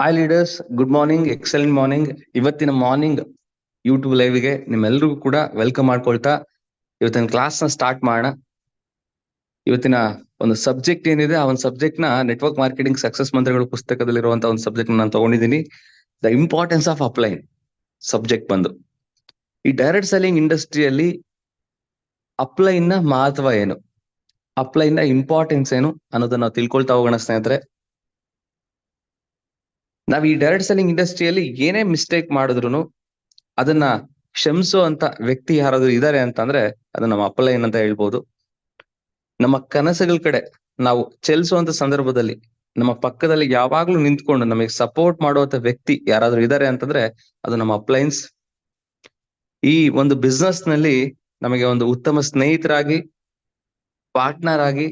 Hi leaders good morning excellent morning ಇವತ್ತಿನ morning YouTube ಲೈವ್ಗೆ ನಿಮ್ಮೆಲ್ಲರಿಗೂ ಕೂಡ ವೆಲ್ಕಮ್ ಮಾಡ್ಕೊಳ್ತಾ ಇವತ್ತಿನ ನ ಸ್ಟಾರ್ಟ್ ಮಾಡೋಣ. ಇವತ್ತಿನ ಒಂದು ಸಬ್ಜೆಕ್ಟ್ ಏನಿದೆ, ಆ ಒಂದು ಸಬ್ಜೆಕ್ಟ್ನ ನೆಟ್ವರ್ಕ್ ಮಾರ್ಕೆಟಿಂಗ್ ಸಕ್ಸಸ್ ಮಂತ್ರಗಳು ಪುಸ್ತಕದಲ್ಲಿರುವಂತ ಒಂದು ಸಬ್ಜೆಕ್ಟ್ ನಾನು ತಗೊಂಡಿದ್ದೀನಿ. The importance of upline subject ಬಂದು. ಈ ಡೈರೆಕ್ಟ್ ಸೆಲ್ಲಿಂಗ್ ಇಂಡಸ್ಟ್ರಿಯಲ್ಲಿ ಅಪ್ಲೈನ್ನ ಮಹತ್ವ ಏನು? ಅಪ್ಲೈನ್ನ ಇಂಪಾರ್ಟೆನ್ಸ್ ಏನು ಅನ್ನೋದನ್ನ ತಿಳ್ಕೊಳ್ತಾ ಹೋಗೋಣ ಸ್ನೇಹಿತರೆ. ನಾವ್ ಈ ಡೈರೆಕ್ಟ್ ಸೆಲ್ಲಿಂಗ್ ಇಂಡಸ್ಟ್ರಿಯಲ್ಲಿ ಏನೇ ಮಿಸ್ಟೇಕ್ ಮಾಡಿದ್ರು ಅದನ್ನ ಕ್ಷಮಿಸೋ ಅಂತ ವ್ಯಕ್ತಿ ಯಾರಾದ್ರೂ ಇದಾರೆ ಅಂತಂದ್ರೆ ಅದು ನಮ್ಮ ಅಪ್ಲೈನ್ ಅಂತ ಹೇಳ್ಬೋದು. ನಮ್ಮ ಕನಸುಗಳ ಕಡೆ ನಾವು ಚಲಿಸುವಂತ ಸಂದರ್ಭದಲ್ಲಿ ನಮ್ಮ ಪಕ್ಕದಲ್ಲಿ ಯಾವಾಗ್ಲೂ ನಿಂತ್ಕೊಂಡು ನಮಗೆ ಸಪೋರ್ಟ್ ಮಾಡುವಂತ ವ್ಯಕ್ತಿ ಯಾರಾದ್ರೂ ಇದಾರೆ ಅಂತಂದ್ರೆ ಅದು ನಮ್ಮ ಅಪ್ಲೈನ್ಸ್ ಈ ಒಂದು ಬಿಸ್ನೆಸ್ನಲ್ಲಿ ನಮಗೆ ಒಂದು ಉತ್ತಮ ಸ್ನೇಹಿತರಾಗಿ ಪಾರ್ಟ್ನರ್ ಆಗಿ,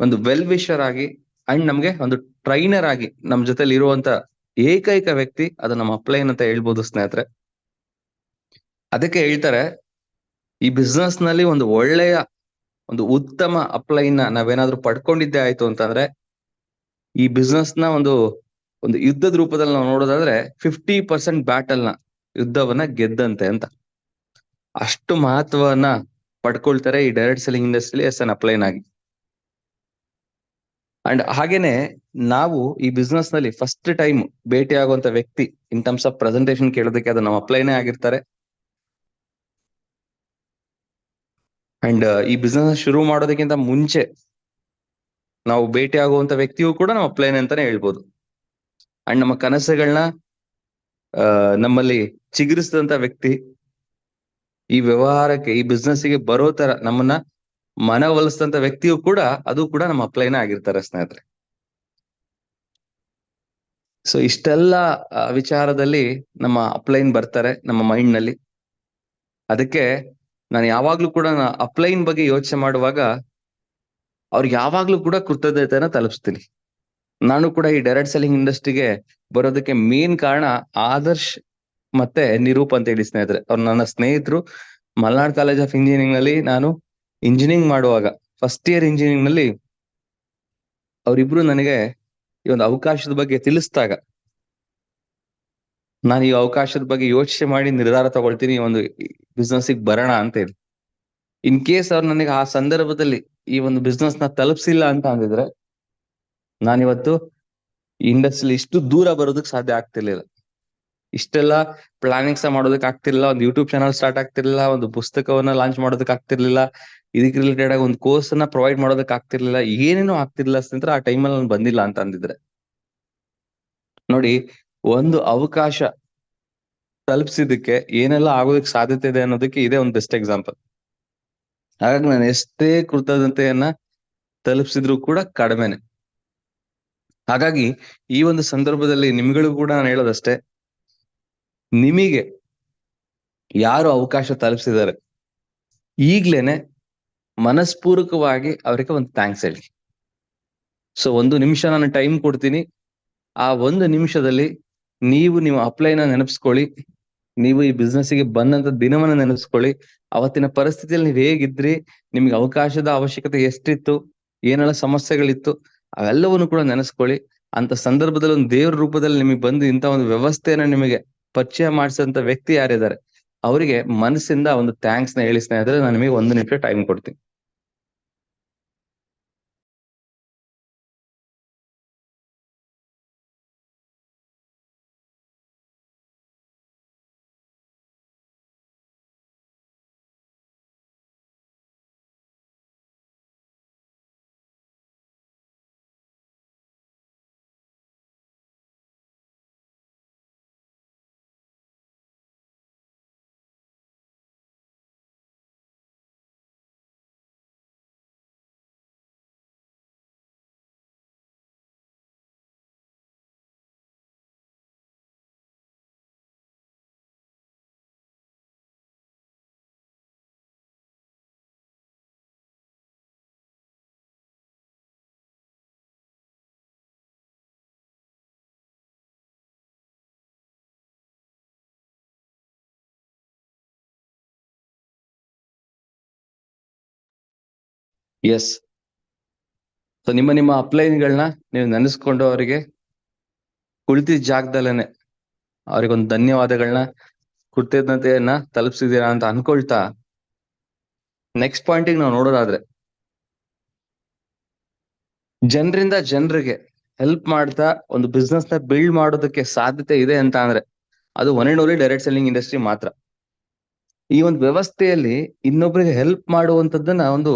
ಒಂದು ವೆಲ್ ವಿಶರ್ ಆಗಿ ಅಂಡ್ ನಮ್ಗೆ ಒಂದು ಟ್ರೈನರ್ ಆಗಿ ನಮ್ಮ ಜೊತೆಲಿ ಇರುವಂತ ಏಕೈಕ ವ್ಯಕ್ತಿ ಅದು ನಮ್ಮ ಅಪ್ಲೈನ್ ಅಂತ ಹೇಳ್ಬೋದು ಸ್ನೇಹಿತರೆ. ಅದಕ್ಕೆ ಹೇಳ್ತಾರೆ, ಈ ಬಿಸ್ನೆಸ್ನಲ್ಲಿ ಒಂದು ಒಳ್ಳೆಯ, ಒಂದು ಉತ್ತಮ ಅಪ್ಲೈನ್ ನಾವೇನಾದ್ರೂ ಪಡ್ಕೊಂಡಿದ್ದೆ ಆಯ್ತು ಅಂತಂದ್ರೆ, ಈ ಬಿಸ್ನೆಸ್ನ ಒಂದು ಒಂದು ಯುದ್ಧದ ರೂಪದಲ್ಲಿ ನಾವು ನೋಡೋದಾದ್ರೆ ಫಿಫ್ಟಿ ಪರ್ಸೆಂಟ್ ಬ್ಯಾಟಲ್ನ ಯುದ್ಧವನ್ನ ಗೆದ್ದಂತೆ ಅಂತ. ಅಷ್ಟು ಮಹತ್ವವನ್ನ ಪಡ್ಕೊಳ್ತಾರೆ ಈ direct selling industry as an upline ಆಗಿ ಅಂಡ್ ಹಾಗೇನೆ ನಾವು ಈ ಬಿಸ್ನೆಸ್ನಲ್ಲಿ ಫಸ್ಟ್ ಟೈಮ್ ಭೇಟಿ ಆಗುವಂತ ವ್ಯಕ್ತಿ ಇನ್ ಟರ್ಮ್ಸ್ ಆಫ್ ಪ್ರೆಸೆಂಟೇಶನ್ ಕೇಳೋದಕ್ಕೆ ಅದು ನಮ್ಮ ಅಪ್ಲೈನೇ ಆಗಿರ್ತಾರೆ. ಅಂಡ್ ಈ ಬಿಸ್ನೆಸ್ ಶುರು ಮಾಡೋದಕ್ಕಿಂತ ಮುಂಚೆ ನಾವು ಭೇಟಿ ಆಗುವಂತ ವ್ಯಕ್ತಿಯೂ ಕೂಡ ನಮ್ಮ ಅಪ್ಲೈನ್ ಅಂತಾನೆ ಹೇಳ್ಬೋದು. ಅಂಡ್ ನಮ್ಮ ಕನಸುಗಳನ್ನ ನಮ್ಮಲ್ಲಿ ಚಿಗುರಿಸಿದಂತ ವ್ಯಕ್ತಿ ಈ ವ್ಯವಹಾರಕ್ಕೆ, ಈ ಬಿಸ್ನೆಸ್ಗೆ ಬರೋ ತರ ನಮ್ಮನ್ನ ಮನವೊಲಿಸಿದಂತ ವ್ಯಕ್ತಿಯೂ ಕೂಡ, ಅದು ಕೂಡ ನಮ್ಮ ಅಪ್ಲೈನೇ ಆಗಿರ್ತಾರೆ ಸ್ನೇಹಿತರೆ. ಸೊ ಇಷ್ಟೆಲ್ಲ ವಿಚಾರದಲ್ಲಿ ನಮ್ಮ ಅಪ್ಲೈನ್ ಬರ್ತಾರೆ ನಮ್ಮ ಮೈಂಡ್ನಲ್ಲಿ. ಅದಕ್ಕೆ ನಾನು ಯಾವಾಗ್ಲೂ ಕೂಡ ಅಪ್ಲೈನ್ ಬಗ್ಗೆ ಯೋಚನೆ ಮಾಡುವಾಗ ಅವ್ರಿಗೆ ಯಾವಾಗ್ಲೂ ಕೂಡ ಕೃತಜ್ಞತೆಯನ್ನ ತಲುಪಿಸ್ತೀನಿ. ನಾನು ಕೂಡ ಈ ಡೈರೆಕ್ಟ್ ಸೆಲ್ಲಿಂಗ್ ಇಂಡಸ್ಟ್ರಿಗೆ ಬರೋದಕ್ಕೆ ಮೇನ್ ಕಾರಣ ಆದರ್ಶ್ ಮತ್ತೆ ನಿರೂಪ್ ಅಂತ ಹೇಳಿ ಸ್ನೇಹಿತರೆ. ಅವ್ರು ನನ್ನ ಸ್ನೇಹಿತರು. ಮಲ್ನಾಡ್ ಕಾಲೇಜ್ ಆಫ್ ಇಂಜಿನಿಯರಿಂಗ್ನಲ್ಲಿ ನಾನು ಇಂಜಿನಿಯರಿಂಗ್ ಮಾಡುವಾಗ ಫಸ್ಟ್ ಇಯರ್ ಇಂಜಿನಿಯರಿಂಗ್ನಲ್ಲಿ ಅವರಿಬ್ರು ನನಗೆ ಈ ಒಂದು ಅವಕಾಶದ ಬಗ್ಗೆ ತಿಳಿಸಿದಾಗ ನಾನು ಈ ಅವಕಾಶದ ಬಗ್ಗೆ ಯೋಚನೆ ಮಾಡಿ ನಿರ್ಧಾರ ತಗೊಳ್ತೀನಿ, ಈ ಒಂದು ಬಿಸ್ನೆಸ್ ಬರೋಣ ಅಂತ ಹೇಳಿ. ಇನ್ ಕೇಸ್ ಅವ್ರು ನನಗೆ ಆ ಸಂದರ್ಭದಲ್ಲಿ ಈ ಒಂದು ಬಿಸ್ನೆಸ್ನ ತಲುಪಿಸಿಲ್ಲ ಅಂತ ಅಂದಿದ್ರೆ, ನಾನಿವತ್ತು ಇಂಡಸ್ಟ್ರಿ ಇಷ್ಟು ದೂರ ಬರೋದಕ್ಕೆ ಸಾಧ್ಯ ಆಗ್ತಿರ್ಲಿಲ್ಲ. ಇಷ್ಟೆಲ್ಲ ಪ್ಲಾನಿಂಗ್ಸ್ ಮಾಡೋದಕ್ಕೆ ಆಗ್ತಿರ್ಲಿಲ್ಲ, ಒಂದು ಯೂಟ್ಯೂಬ್ ಚಾನಲ್ ಸ್ಟಾರ್ಟ್ ಆಗ್ತಿರ್ಲಿಲ್ಲ, ಒಂದು ಪುಸ್ತಕವನ್ನ ಲಾಂಚ್ ಮಾಡೋದಕ್ಕೆ ಆಗ್ತಿರ್ಲಿಲ್ಲ, ಇದಕ್ಕೆ ರಿಲೇಟೆಡ್ ಆಗಿ ಒಂದು ಕೋರ್ಸ್ ಅನ್ನ ಪ್ರೊವೈಡ್ ಮಾಡೋದಕ್ಕೆ ಆಗ್ತಿರ್ಲಿಲ್ಲ, ಏನೇನು ಆಗ್ತಿರ್ಲಿಲ್ಲ ಆ ಟೈಮಲ್ಲಿ ನಾನು ಬಂದಿಲ್ಲ ಅಂತ ಅಂದಿದ್ರೆ. ನೋಡಿ, ಒಂದು ಅವಕಾಶ ತಲುಪಿಸಿದಕ್ಕೆ ಏನೆಲ್ಲ ಆಗೋದಕ್ಕೆ ಸಾಧ್ಯತೆ ಇದೆ ಅನ್ನೋದಕ್ಕೆ ಇದೇ ಒಂದು ಬೆಸ್ಟ್ ಎಕ್ಸಾಂಪಲ್ ಹಾಗಾಗಿ ನಾನು ಎಷ್ಟೇ ಕೃತಜ್ಞತೆಯನ್ನ ತಲುಪಿಸಿದ್ರು ಕೂಡ ಕಡಿಮೆನೆ. ಹಾಗಾಗಿ ಈ ಒಂದು ಸಂದರ್ಭದಲ್ಲಿ ನಿಮ್ಗಳಿಗೂ ಕೂಡ ನಾನು ಹೇಳೋದಷ್ಟೇ ನಿಮಗೆ ಯಾರು ಅವಕಾಶ ತಲುಪಿಸಿದ್ದಾರೆ? ಈಗ್ಲೇನೆ ಮನಸ್ಪೂರ್ವಕವಾಗಿ ಅವರಿಗೆ ಒಂದು ಥ್ಯಾಂಕ್ಸ್ ಹೇಳಿ. ಸೊ ಒಂದು ನಿಮಿಷ ನಾನು ಟೈಮ್ ಕೊಡ್ತೀನಿ. ಆ ಒಂದು ನಿಮಿಷದಲ್ಲಿ ನೀವು ನಿಮ್ಮ ಅಪ್ಲೈನ ನೆನಪಿಸ್ಕೊಳ್ಳಿ. ನೀವು ಈ ಬಿಸ್ನೆಸ್ಗೆ ಬಂದಂತ ದಿನವನ್ನ ನೆನೆಸ್ಕೊಳ್ಳಿ ಅವತ್ತಿನ ಪರಿಸ್ಥಿತಿಯಲ್ಲಿ ನೀವು ಹೇಗಿದ್ರಿ? ನಿಮ್ಗೆ ಅವಕಾಶದ ಅವಶ್ಯಕತೆ ಎಷ್ಟಿತ್ತು? ಏನೆಲ್ಲ ಸಮಸ್ಯೆಗಳಿತ್ತು? ಅವೆಲ್ಲವನ್ನು ಕೂಡ ನೆನೆಸ್ಕೊಳ್ಳಿ. ಅಂತ ಸಂದರ್ಭದಲ್ಲಿ ಒಂದು ದೇವ್ರ ರೂಪದಲ್ಲಿ ನಿಮಗೆ ಬಂದು ಇಂಥ ಒಂದು ವ್ಯವಸ್ಥೆಯನ್ನ ನಿಮಗೆ ಪರಿಚಯ ಮಾಡಿಸಿದಂತ ವ್ಯಕ್ತಿ ಯಾರಿದ್ದಾರೆ? ಅವರಿಗೆ ಮನಸ್ಸಿಂದ ಒಂದು ಥ್ಯಾಂಕ್ಸ್ನ ಹೇಳಿ ಸ್ನೇಹಿತರೆ, ನಾನು ನಿಮಗೆ ಒಂದು ನಿಮಿಷ ಟೈಮ್ ಕೊಡ್ತೀನಿ. ಎಸ್ ಸೊ ನಿಮ್ಮ ನಿಮ್ಮ ಅಪ್ಲೈನ್ಗಳನ್ನ ನೀವು ನೆನೆಸ್ಕೊಂಡು ಅವರಿಗೆ ಕುಳಿತಿದ್ದ ಜಾಗದಲ್ಲೇನೆ ಅವ್ರಿಗೊಂದು ಧನ್ಯವಾದಗಳನ್ನ ಕೃತಜ್ಞತೆಯನ್ನ ತಲುಪಿಸಿದೀರಾ ಅಂತ ಅನ್ಕೊಳ್ತಾ ನೆಕ್ಸ್ಟ್ ಪಾಯಿಂಟಿಗೆ ನಾವು ನೋಡೋದಾದ್ರೆ ಜನರಿಂದ ಜನರಿಗೆ ಹೆಲ್ಪ್ ಮಾಡ್ತಾ ಒಂದು ಬಿಸ್ನೆಸ್ನ ಬಿಲ್ಡ್ ಮಾಡೋದಕ್ಕೆ ಸಾಧ್ಯತೆ ಇದೆ ಅಂತ ಅಂದ್ರೆ ಅದು one and only direct selling industry ಮಾತ್ರ. ಈ ಒಂದು ವ್ಯವಸ್ಥೆಯಲ್ಲಿ ಇನ್ನೊಬ್ಬರಿಗೆ ಹೆಲ್ಪ್ ಮಾಡುವಂತದ್ದನ್ನ ಒಂದು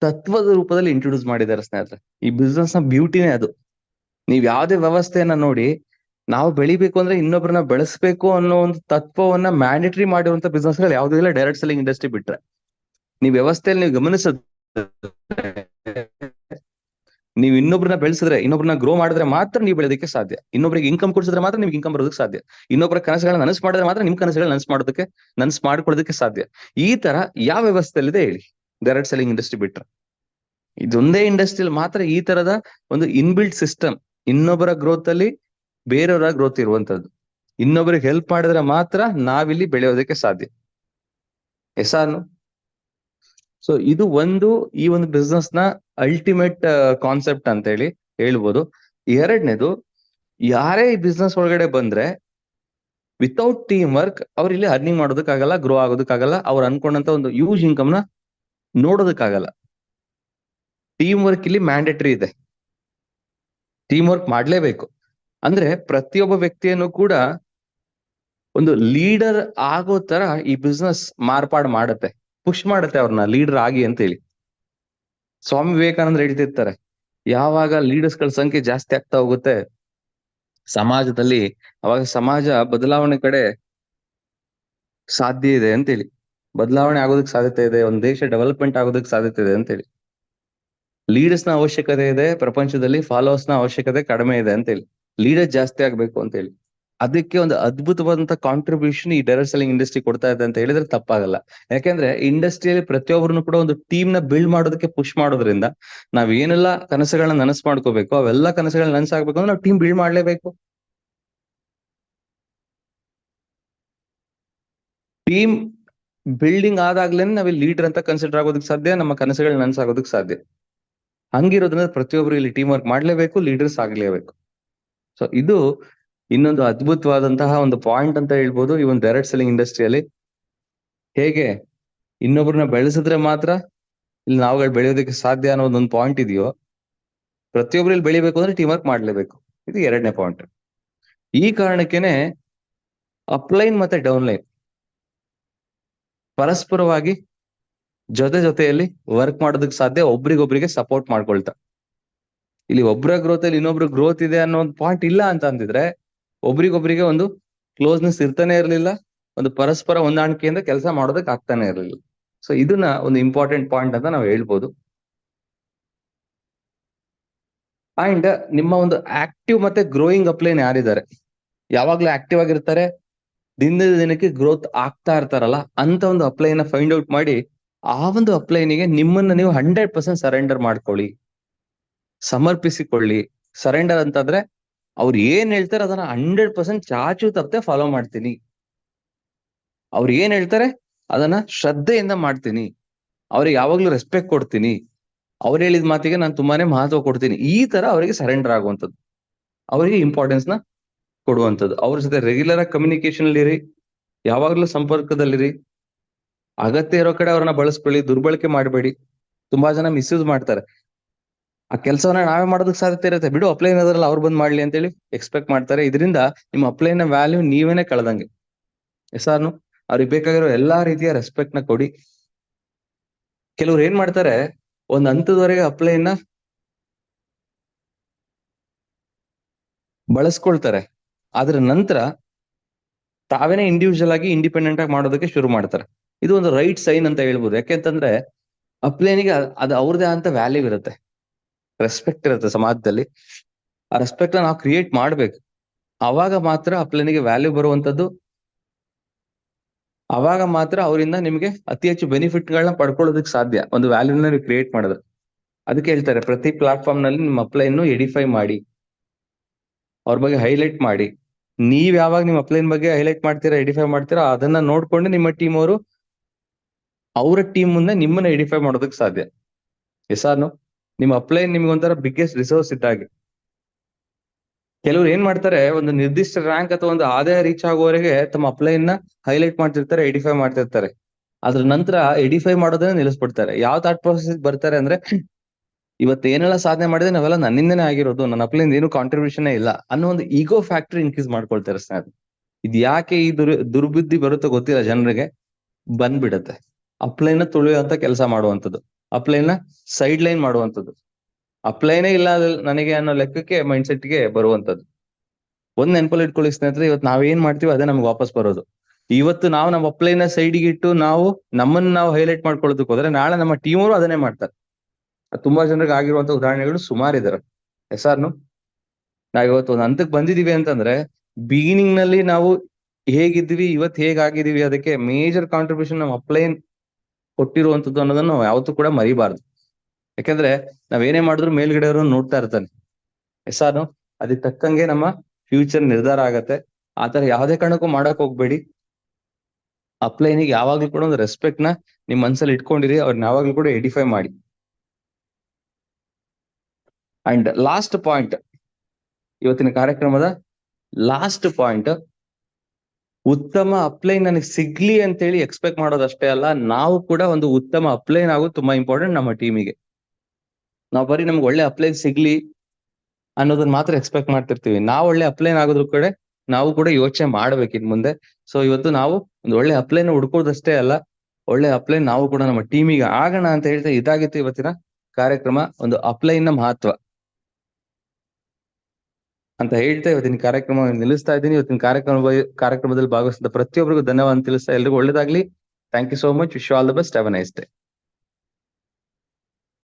ತತ್ವದ ರೂಪದಲ್ಲಿ ಇಂಟ್ರೊಡ್ಯೂಸ್ ಮಾಡಿದ್ದಾರೆ ಸ್ನೇಹಿತರೆ. ಈ ಬಿಸ್ನೆಸ್ನ ಬ್ಯೂಟಿನೇ ಅದು. ನೀವ್ ಯಾವ್ದೇ ವ್ಯವಸ್ಥೆಯನ್ನ ನೋಡಿ, ನಾವು ಬೆಳಿಬೇಕು ಅಂದ್ರೆ ಇನ್ನೊಬ್ಬರನ್ನ ಬೆಳೆಸ್ಬೇಕು ಅನ್ನೋ ಒಂದು ತತ್ವವನ್ನ ಮ್ಯಾಂಡೇಟರಿ ಮಾಡಿರುವಂತ ಬಿಸ್ನೆಸ್ಗಳು ಯಾವ್ದು ಇಲ್ಲ ಡೈರೆಕ್ಟ್ ಸೆಲ್ಲಿಂಗ್ ಇಂಡಸ್ಟ್ರಿ ಬಿಟ್ರೆ. ನೀವ್ ವ್ಯವಸ್ಥೆಯಲ್ಲಿ ನೀವು ಗಮನಿಸೋದು ನೀವು ಇನ್ನೊಬ್ರನ್ನ ಬೆಳೆಸಿದ್ರೆ, ಇನ್ನೊಬ್ರನ್ನ ಗ್ರೋ ಮಾಡಿದ್ರೆ ಮಾತ್ರ ನೀವು ಬೆಳೆದಕ್ಕೆ ಸಾಧ್ಯ. ಇನ್ನೊಬ್ರಿಗೆ ಇನ್ಕಮ್ ಕೊಡಿಸಿದ್ರೆ ಮಾತ್ರ ನಿಮ್ಗೆ ಇನ್ಕಮ್ ಬರೋದಕ್ಕೆ ಸಾಧ್ಯ. ಇನ್ನೊಬ್ಬರ ಕನಸುಗಳನ್ನ ನನಸು ಮಾಡಿದ್ರೆ ಮಾತ್ರ ನಿಮ್ ಕನಸುಗಳನ್ನ ನನಸು ಮಾಡೋದಕ್ಕೆ, ನನಸು ಮಾಡ್ಕೊಳ್ಳೋದಕ್ಕೆ ಸಾಧ್ಯ. ಈ ತರ ಯಾವ ವ್ಯವಸ್ಥೆಯಲ್ಲಿದೆ ಹೇಳಿ. ಡೈರೆಕ್ಟ್ ಸೆಲ್ಲಿಂಗ್ ಇಂಡಸ್ಟ್ರಿ ಬಿಟ್ರೆ ಇದೊಂದೇ ಇಂಡಸ್ಟ್ರಿಯಲ್ಲಿ ಮಾತ್ರ ಈ ತರದ ಒಂದು ಇನ್ಬಿಲ್ಟ್ ಸಿಸ್ಟಮ್ ಇನ್ನೊಬ್ಬರ ಗ್ರೋತ್ ಅಲ್ಲಿ ಬೇರೆಯವರ ಗ್ರೋತ್ ಇರುವಂತದ್ದು. ಇನ್ನೊಬ್ಬರಿಗೆ ಹೆಲ್ಪ್ ಮಾಡಿದ್ರೆ ಮಾತ್ರ ನಾವಿಲ್ಲಿ ಬೆಳೆಯೋದಕ್ಕೆ ಸಾಧ್ಯ. ಎಸಾನು ಸೊ ಇದು ಒಂದು ಈ ಒಂದು ಬಿಸ್ನೆಸ್ನ ಅಲ್ಟಿಮೇಟ್ ಕಾನ್ಸೆಪ್ಟ್ ಅಂತ ಹೇಳಿ ಹೇಳ್ಬೋದು. ಎರಡನೇದು, ಯಾರೇ ಈ ಬಿಸ್ನೆಸ್ ಒಳಗಡೆ ಬಂದ್ರೆ ವಿತೌಟ್ ಟೀಮ್ ವರ್ಕ್ ಅವ್ರು ಇಲ್ಲಿ ಅರ್ನಿಂಗ್ ಮಾಡೋದಕ್ಕಾಗಲ್ಲ ಗ್ರೋ ಆಗೋದಕ್ಕಾಗಲ್ಲ, ಅವ್ರು ಅನ್ಕೊಂಡಂತ ಒಂದು ಯೂಸ್ ಇನ್ಕಮ್ನ ನೋಡೋದಕ್ಕಾಗಲ್ಲ. ಟೀಮ್ ವರ್ಕ್ ಇಲ್ಲಿ ಮ್ಯಾಂಡೇಟರಿ ಇದೆ. ಟೀಮ್ ವರ್ಕ್ ಮಾಡ್ಲೇಬೇಕು. ಅಂದ್ರೆ ಪ್ರತಿಯೊಬ್ಬ ವ್ಯಕ್ತಿಯನ್ನು ಕೂಡ ಒಂದು ಲೀಡರ್ ಆಗೋ ತರ ಈ ಬಿಸ್ನೆಸ್ ಮಾರ್ಪಾಡು ಮಾಡುತ್ತೆ. ಪುಷ್ ಮಾಡುತ್ತೆ ಅವ್ರನ್ನ ಲೀಡರ್ ಆಗಿ ಅಂತ ಹೇಳಿ ಸ್ವಾಮಿ ವಿವೇಕಾನಂದ್ರ ಹೇಳ್ತಿರ್ತಾರೆ, ಯಾವಾಗ ಲೀಡರ್ಸ್ಗಳ ಸಂಖ್ಯೆ ಜಾಸ್ತಿ ಆಗ್ತಾ ಹೋಗುತ್ತೆ, ಸಮಾಜದಲ್ಲಿ, ಅವಾಗ ಸಮಾಜ ಬದಲಾವಣೆ ಕಡೆ ಸಾಧ್ಯ ಇದೆ ಅಂತೇಳಿ. ಬದಲಾವಣೆ ಆಗೋದಕ್ಕೆ ಸಾಧ್ಯತೆ ಇದೆ, ಒಂದು ದೇಶ ಡೆವಲಪ್ಮೆಂಟ್ ಆಗೋದಕ್ಕೆ ಸಾಧ್ಯತೆ ಇದೆ ಅಂತೇಳಿ. ಲೀಡರ್ಸ್ನ ಅವಶ್ಯಕತೆ ಇದೆ, ಪ್ರಪಂಚದಲ್ಲಿ ಫಾಲೋವರ್ಸ್ನ ಅವಶ್ಯಕತೆ ಕಡಿಮೆ ಇದೆ ಅಂತೇಳಿ. ಲೀಡರ್ ಜಾಸ್ತಿ ಆಗ್ಬೇಕು ಅಂತ ಹೇಳಿ ಅದಕ್ಕೆ ಒಂದು ಅದ್ಭುತವಾದಂತ ಕಾಂಟ್ರಿಬ್ಯೂಷನ್ ಈ ಡೈರೆಕ್ಟ್ ಸೆಲ್ಲಿಂಗ್ ಇಂಡಸ್ಟ್ರಿ ಕೊಡ್ತಾ ಇದೆ ಅಂತ ಹೇಳಿದ್ರೆ ತಪ್ಪಾಗಲ್ಲ. ಯಾಕೆಂದ್ರೆ ಇಂಡಸ್ಟ್ರಿಯಲ್ಲಿ ಪ್ರತಿಯೊಬ್ಬರನ್ನು ಕೂಡ ಒಂದು ಟೀಮ್ನ ಬಿಲ್ಡ್ ಮಾಡೋದಕ್ಕೆ ಪುಷ್ ಮಾಡೋದ್ರಿಂದ ನಾವ್ ಏನೆಲ್ಲ ಕನಸುಗಳನ್ನ ನನಸು ಮಾಡ್ಕೋಬೇಕು, ಅವೆಲ್ಲ ಕನಸುಗಳನ್ನ ನನಸಾಗಬೇಕು ಅಂದ್ರೆ ನಾವು ಟೀಮ್ ಬಿಲ್ಡ್ ಮಾಡ್ಲೇಬೇಕು. ಟೀಮ್ ಬಿಲ್ಡಿಂಗ್ ಆದಾಗ್ಲೇನೆ ನಾವಿಲ್ಲಿ ಲೀಡರ್ ಅಂತ ಕನ್ಸಿಡರ್ ಆಗೋದಕ್ಕೆ ಸಾಧ್ಯ, ನಮ್ಮ ಕನಸುಗಳನ್ನ ನನಸಾಗೋದಕ್ಕೆ ಸಾಧ್ಯ. ಹಂಗಿರೋದ್ರಿಂದ ಪ್ರತಿಯೊಬ್ರು ಇಲ್ಲಿ ಟೀಮ್ ವರ್ಕ್ ಮಾಡ್ಲೇಬೇಕು ಲೀಡರ್ಸ್ ಆಗ್ಲೇಬೇಕು. ಸೊ ಇದು ಇನ್ನೊಂದು ಅದ್ಭುತವಾದಂತಹ ಒಂದು ಪಾಯಿಂಟ್ ಅಂತ ಹೇಳ್ಬೋದು ಈ ಒಂದು ಡೈರೆಕ್ಟ್ ಸೆಲ್ಲಿಂಗ್ ಇಂಡಸ್ಟ್ರಿಯಲ್ಲಿ ಹೇಗೆ? ಇನ್ನೊಬ್ರನ್ನ ಬೆಳೆಸಿದ್ರೆ ಮಾತ್ರ ಇಲ್ಲಿ ನಾವುಗಳು ಬೆಳೆಯೋದಕ್ಕೆ ಸಾಧ್ಯ ಅನ್ನೋದು ಒಂದು ಪಾಯಿಂಟ್ ಇದೆಯೋ, ಪ್ರತಿಯೊಬ್ರು ಇಲ್ಲಿ ಬೆಳಿಬೇಕು ಅಂದ್ರೆ ಟೀಮ್ ವರ್ಕ್ ಮಾಡ್ಲೇಬೇಕು. ಇದು ಎರಡನೇ ಪಾಯಿಂಟ್ ಈ ಕಾರಣಕ್ಕೇನೆ ಅಪ್ಲೈನ್ ಮತ್ತೆ ಡೌನ್ಲೈನ್ ಪರಸ್ಪರವಾಗಿ ಜೊತೆ ಜೊತೆಯಲ್ಲಿ ವರ್ಕ್ ಮಾಡೋದಕ್ಕೆ ಸಾಧ್ಯ, ಒಬ್ರಿಗೊಬ್ರಿಗೆ ಸಪೋರ್ಟ್ ಮಾಡ್ಕೊಳ್ತಾ. ಇಲ್ಲಿ ಒಬ್ಬರ ಗ್ರೋತ್ ಅಲ್ಲಿ ಇನ್ನೊಬ್ರ ಗ್ರೋತ್ ಇದೆ ಅನ್ನೋ ಒಂದು ಪಾಯಿಂಟ್ ಇಲ್ಲ ಅಂತ ಅಂದಿದ್ರೆ, ಒಬ್ರಿಗೊಬ್ರಿಗೆ ಒಂದು ಕ್ಲೋಸ್ನೆಸ್ ಇರ್ತಾನೆ ಇರ್ಲಿಲ್ಲ, ಒಂದು ಪರಸ್ಪರ ಹೊಂದಾಣಿಕೆಯಿಂದ ಕೆಲಸ ಮಾಡೋದಕ್ಕೆ ಆಗ್ತಾನೆ ಇರಲಿಲ್ಲ. ಸೊ ಇದನ್ನ ಒಂದು ಇಂಪಾರ್ಟೆಂಟ್ ಪಾಯಿಂಟ್ ಅಂತ ನಾವು ಹೇಳ್ಬೋದು. ಅಂಡ್ ನಿಮ್ಮ ಒಂದು ಆಕ್ಟಿವ್ ಮತ್ತೆ ಗ್ರೋಯಿಂಗ್ ಅಪ್ಲೈನ್ ಯಾರಿದ್ದಾರೆ? ಯಾವಾಗ್ಲೂ ಆಕ್ಟಿವ್ ಆಗಿರ್ತಾರೆ ದಿನದ ದಿನಕ್ಕೆ ಗ್ರೋತ್ ಆಗ್ತಾ ಇರ್ತಾರಲ್ಲ, ಅಂತ ಒಂದು ಅಪ್ಲೈನ ಫೈಂಡ್ ಔಟ್ ಮಾಡಿ, ಆ ಒಂದು ಅಪ್ಲೈನಿಗೆ ನಿಮ್ಮನ್ನ ನೀವು ಹಂಡ್ರೆಡ್ ಪರ್ಸೆಂಟ್ ಸರೆಂಡರ್ ಮಾಡ್ಕೊಳ್ಳಿ. ಸಮರ್ಪಿಸಿಕೊಳ್ಳಿ. ಸರೆಂಡರ್ ಅಂತಂದ್ರೆ, ಅವ್ರು ಏನ್ ಹೇಳ್ತಾರೆ ಅದನ್ನ ಹಂಡ್ರೆಡ್ ಪರ್ಸೆಂಟ್ ಚಾಚು ತಪ್ಪದೆ ಫಾಲೋ ಮಾಡ್ತೀನಿ. ಅವ್ರು ಏನ್ ಹೇಳ್ತಾರೆ, ಅದನ್ನ ಶ್ರದ್ಧೆಯಿಂದ ಮಾಡ್ತೀನಿ. ಅವ್ರಿಗೆ ಯಾವಾಗ್ಲೂ ರೆಸ್ಪೆಕ್ಟ್ ಕೊಡ್ತೀನಿ. ಅವ್ರು ಹೇಳಿದ ಮಾತಿಗೆ ನಾನು ತುಂಬಾನೇ ಮಹತ್ವ ಕೊಡ್ತೀನಿ. ಈ ತರ ಅವರಿಗೆ ಸರೆಂಡರ್ ಆಗುವಂಥದ್ದು. ಅವರಿಗೆ ಇಂಪಾರ್ಟೆನ್ಸ್ನ ಕೊಡುವಂಥದ್ದು. ಅವ್ರ ಜೊತೆ ರೆಗ್ಯುಲರ್ ಆಗಿ ಕಮ್ಯುನಿಕೇಶನ್ ಅಲ್ಲಿರಿ. ಯಾವಾಗ್ಲೂ ಸಂಪರ್ಕದಲ್ಲಿರಿ. ಅಗತ್ಯ ಇರೋ ಕಡೆ ಅವ್ರನ್ನ ಬಳಸ್ಕೊಳ್ಳಿ, ದುರ್ಬಳಕೆ ಮಾಡಬೇಡಿ. ತುಂಬಾ ಜನ ಮಿಸ್ಯೂಸ್ ಮಾಡ್ತಾರೆ. ಆ ಕೆಲಸವನ್ನ ನಾವೇ ಮಾಡೋದಕ್ಕೆ ಸಾಧ್ಯತೆ ಇರುತ್ತೆ. ಬಿಡು ಅಪ್ಲೈನ್ ಅದರಲ್ಲ ಅವ್ರು ಬಂದ್ ಮಾಡ್ಲಿ ಅಂತೇಳಿ ಎಕ್ಸ್ಪೆಕ್ಟ್ ಮಾಡ್ತಾರೆ. ಇದರಿಂದ ನಿಮ್ಮ ಅಪ್ಲೈನ್ ವ್ಯಾಲ್ಯೂ ನೀವೇನೆ ಕಳೆದಂಗೆ. ಎಸ್ಆರ್ನು ಅವ್ರಿಗೆ ಬೇಕಾಗಿರೋ ಎಲ್ಲಾ ರೀತಿಯ ರೆಸ್ಪೆಕ್ಟ್ನ ಕೊಡಿ. ಕೆಲವ್ರು ಏನ್ ಮಾಡ್ತಾರೆ, ಒಂದ್ ಹಂತದವರೆಗೆ ಅಪ್ಲೈನ್ ಬಳಸ್ಕೊಳ್ತಾರೆ. ಆದ್ರ ನಂತರ ತಾವೇನೆ ಇಂಡಿವಿಜುವಲ್ ಆಗಿ ಇಂಡಿಪೆಂಡೆಂಟ್ ಆಗಿ ಮಾಡೋದಕ್ಕೆ ಶುರು ಮಾಡ್ತಾರೆ. ಇದು ಒಂದು ರೈಟ್ ಸೈನ್ ಅಂತ ಹೇಳ್ಬೋದು. ಯಾಕೆಂತಂದ್ರೆ ಅಪ್ಲೇನಿಗೆ ಅದು ಅವ್ರದೇ ಅಂತ ವ್ಯಾಲ್ಯೂ ಇರುತ್ತೆ. ರೆಸ್ಪೆಕ್ಟ್ ಇರುತ್ತೆ ಸಮಾಜದಲ್ಲಿ. ಆ ರೆಸ್ಪೆಕ್ಟ್ ನಾವು ಕ್ರಿಯೇಟ್ ಮಾಡ್ಬೇಕು. ಅವಾಗ ಮಾತ್ರ ಅಪ್ಲೇನಿಗೆ ವ್ಯಾಲ್ಯೂ ಬರುವಂತದ್ದು. ಅವಾಗ ಮಾತ್ರ ಅವರಿಂದ ನಿಮಗೆ ಅತಿ ಹೆಚ್ಚು ಬೆನಿಫಿಟ್ ಗಳನ್ನ ಪಡ್ಕೊಳ್ಳೋದಕ್ಕೆ ಸಾಧ್ಯ. ಒಂದು ವ್ಯಾಲ್ಯೂನ ನೀವು ಕ್ರಿಯೇಟ್ ಮಾಡಿದ್ರೆ ಅದಕ್ಕೆ ಹೇಳ್ತಾರೆ, ಪ್ರತಿ ಪ್ಲಾಟ್ಫಾರ್ಮ್ನಲ್ಲಿ ನಿಮ್ಮ ಅಪ್ಲೈನ್ ಎಡಿಫೈ ಮಾಡಿ. ಅವ್ರ ಬಗ್ಗೆ ಹೈಲೈಟ್ ಮಾಡಿ. ನೀವ್ ಯಾವಾಗ ನಿಮ್ಮ ಅಪ್ಲೈನ್ ಬಗ್ಗೆ ಹೈಲೈಟ್ ಮಾಡ್ತೀರಾ ಎಡಿಫೈ ಮಾಡ್ತೀರಾ, ಅದನ್ನ ನೋಡ್ಕೊಂಡು ನಿಮ್ಮ ಟೀಮ್ ಅವರು ಅವರ ಟೀಮ್ ಮುಂದೆ ನಿಮ್ಮನ್ನ ಎಡಿಫೈ ಮಾಡೋದಕ್ಕೆ ಸಾಧ್ಯ. ಎಸಾನು ನಿಮ್ಮ ಅಪ್ಲೈನ್ ನಿಮ್ಗೆ ಒಂಥರ ಬಿಗ್ಗೆಸ್ಟ್ ರಿಸೋರ್ಸ್ ಇದ್ದಾಗೆ. ಕೆಲವ್ರು ಏನ್ ಮಾಡ್ತಾರೆ, ಒಂದು ನಿರ್ದಿಷ್ಟ ರ್ಯಾಂಕ್ ಅಥವಾ ಒಂದು ಆದಾಯ ರೀಚ್ ಆಗುವವರೆಗೆ ತಮ್ಮ ಅಪ್ಲೈನ್ನ ಹೈಲೈಟ್ ಮಾಡ್ತಿರ್ತಾರೆ ಎಡಿಫೈ ಮಾಡ್ತಿರ್ತಾರೆ. ಅದ್ರ ನಂತರ ಎಡಿಫೈ ಮಾಡೋದನ್ನ ನಿಲ್ಲಿಸ್ಬಿಡ್ತಾರೆ. ಯಾವ ಥಾಟ್ ಪ್ರೊಸೆಸ್ ಬರ್ತಾರೆ ಅಂದ್ರೆ ಇವತ್ತು ಏನೆಲ್ಲ ಸಾಧನೆ ಮಾಡಿದೆ ನಾವೆಲ್ಲ ನನ್ನಿಂದನೇ ಆಗಿರೋದು, ನನ್ನ ಅಪ್ಲೈನ್ ಏನು ಕಾಂಟ್ರಿಬ್ಯೂಷನ್ ಇಲ್ಲ ಅನ್ನೋ ಒಂದು ಈಗೋ ಫ್ಯಾಕ್ಟ್ರಿ ಇನ್ಕ್ರೀಸ್ ಮಾಡ್ಕೊಳ್ತಾರೆ ಸ್ನೇಹಿತರೆ. ಇದು ಯಾಕೆ ಈ ದುರ್, ದುರ್ಬುದ್ಧಿ ಬರುತ್ತೋ ಗೊತ್ತಿಲ್ಲ ಜನರಿಗೆ. ಬಂದ್ಬಿಡತ್ತೆ. ಅಪ್ಲೈನ್ ತುಳಿಯುವಂತ ಕೆಲಸ ಮಾಡುವಂತದ್ದು ಅಪ್ಲೈನ್ ಸೈಡ್ ಲೈನ್ ಮಾಡುವಂತದ್ದು ಅಪ್ಲೈನೇ ಇಲ್ಲ ನನಗೆ ಅನ್ನೋ ಲೆಕ್ಕಕ್ಕೆ ಮೈಂಡ್ ಸೆಟ್ಗೆ ಬರುವಂತದ್ದು ಒಂದ್ ನೆನಪಲ್ಲಿ ಇಟ್ಕೊಳ್ಳಿ ಸ್ನೇಹಿತರೆ, ಇವತ್ತು ನಾವೇನ್ ಮಾಡ್ತೀವಿ ಅದೇ ನಮ್ಗೆ ವಾಪಸ್ ಬರೋದು. ಇವತ್ತು ನಾವು ನಮ್ಮ ಅಪ್ಲೈನ್ ಸೈಡ್ಗೆ ಇಟ್ಟು ನಾವು ನಮ್ಮನ್ನ ನಾವು ಹೈಲೈಟ್ ಮಾಡ್ಕೊಳ್ಳೋದಕ್ಕೆ ಹೋದ್ರೆ ನಾಳೆ ನಮ್ಮ ಟೀಮ್ ಅವರು ಅದನ್ನೇ ಮಾಡ್ತಾರೆ. ತುಂಬಾ ಜನರಿಗೆ ಆಗಿರುವಂತ ಉದಾಹರಣೆಗಳು ಸುಮಾರು ಇದಾರೆ. ಆರ್ನು ನಾವ್ ಇವತ್ತು ಒಂದು ಹಂತಕ್ಕೆ ಬಂದಿದೀವಿ ಅಂತಂದ್ರೆ ಬಿಗಿನಿಂಗ್ನಲ್ಲಿ ನಾವು ಹೇಗಿದ್ವಿ, ಇವತ್ತು ಹೇಗಾಗಿದೀವಿ, ಅದಕ್ಕೆ ಮೇಜರ್ ಕಾಂಟ್ರಿಬ್ಯೂಷನ್ ನಮ್ಮ ಅಪ್ಲೈನ್ ಕೊಟ್ಟಿರುವಂತದ್ದು ಅನ್ನೋದನ್ನ ನಾವು ಯಾವತ್ತೂ ಕೂಡ ಮರಿಬಾರ್ದು. ಯಾಕಂದ್ರೆ ನಾವೇನೇ ಮಾಡಿದ್ರು ಮೇಲ್ಗಡೆ ಅವರು ನೋಡ್ತಾ ಇರ್ತಾನೆ ಎಸ್ ಆರ್ನು ಅದಕ್ಕೆ ತಕ್ಕಂಗೆ ನಮ್ಮ ಫ್ಯೂಚರ್ ನಿರ್ಧಾರ ಆಗತ್ತೆ. ಆತರ ಯಾವುದೇ ಕಾರಣಕ್ಕೂ ಮಾಡಕ್ ಹೋಗ್ಬೇಡಿ. ಅಪ್ಲೈನಿಗೆ ಯಾವಾಗ್ಲೂ ಕೂಡ ಒಂದು ರೆಸ್ಪೆಕ್ಟ್ನ ನಿಮ್ ಮನ್ಸಲ್ಲಿ ಇಟ್ಕೊಂಡಿರಿ ಅವ್ರನ್ನ ಯಾವಾಗ್ಲೂ ಕೂಡ ಎಡಿಫೈ ಮಾಡಿ. ಅಂಡ್ ಲಾಸ್ಟ್ ಪಾಯಿಂಟ್ ಇವತ್ತಿನ ಕಾರ್ಯಕ್ರಮದ ಲಾಸ್ಟ್ ಪಾಯಿಂಟ್ ಉತ್ತಮ ಅಪ್ಲೈನ್ ನನಗೆ ಸಿಗ್ಲಿ ಅಂತ ಹೇಳಿ ಎಕ್ಸ್ಪೆಕ್ಟ್ ಮಾಡೋದಷ್ಟೇ ಅಲ್ಲ, ನಾವು ಕೂಡ ಒಂದು ಉತ್ತಮ ಅಪ್ಲೈನ್ ಆಗೋದು ತುಂಬಾ ಇಂಪಾರ್ಟೆಂಟ್ ನಮ್ಮ ಟೀಮಿಗೆ ನಾವು ಬರೀ ನಮ್ಗೆ ಒಳ್ಳೆ ಅಪ್ಲೈನ್ ಸಿಗ್ಲಿ ಅನ್ನೋದನ್ನ ಮಾತ್ರ ಎಕ್ಸ್ಪೆಕ್ಟ್ ಮಾಡ್ತಿರ್ತೀವಿ. ನಾವು ಒಳ್ಳೆ ಅಪ್ಲೈನ್ ಆಗೋದ್ರ ಕಡೆ ನಾವು ಕೂಡ ಯೋಚನೆ ಮಾಡ್ಬೇಕು ಇನ್ ಮುಂದೆ. ಸೊ ಇವತ್ತು ನಾವು ಒಂದು ಒಳ್ಳೆ ಅಪ್ಲೈನ್ ಹುಡ್ಕೋದಷ್ಟೇ ಅಲ್ಲ, ಒಳ್ಳೆ ಅಪ್ಲೈನ್ ನಾವು ಕೂಡ ನಮ್ಮ ಟೀಮಿಗೆ ಆಗೋಣ ಅಂತ ಹೇಳ್ತಾ ಇದಾಗಿತ್ತು ಇವತ್ತಿನ ಕಾರ್ಯಕ್ರಮ. ಒಂದು ಅಪ್ಲೈನ್ನ ಮಹತ್ವ. ಅಂತ ಹೇಳ್ತಾ ಇವತ್ತಿನ ಕಾರ್ಯಕ್ರಮ ನಿಲ್ಲಿಸ್ತಾ ಇದ್ದೀನಿ. ಇವತ್ತಿನ ಕಾರ್ಯಕ್ರಮ ಕಾರ್ಯಕ್ರಮದಲ್ಲಿ ಭಾಗವಹಿಸಿದ ಪ್ರತಿಯೊಬ್ಬರಿಗೂ ಧನ್ಯವಾದ ತಿಳಿಸ್ತಾ ಎಲ್ರಿಗೂ ಒಳ್ಳೇದಾಗ್ಲಿ. Thank you so much wish all the best have nice day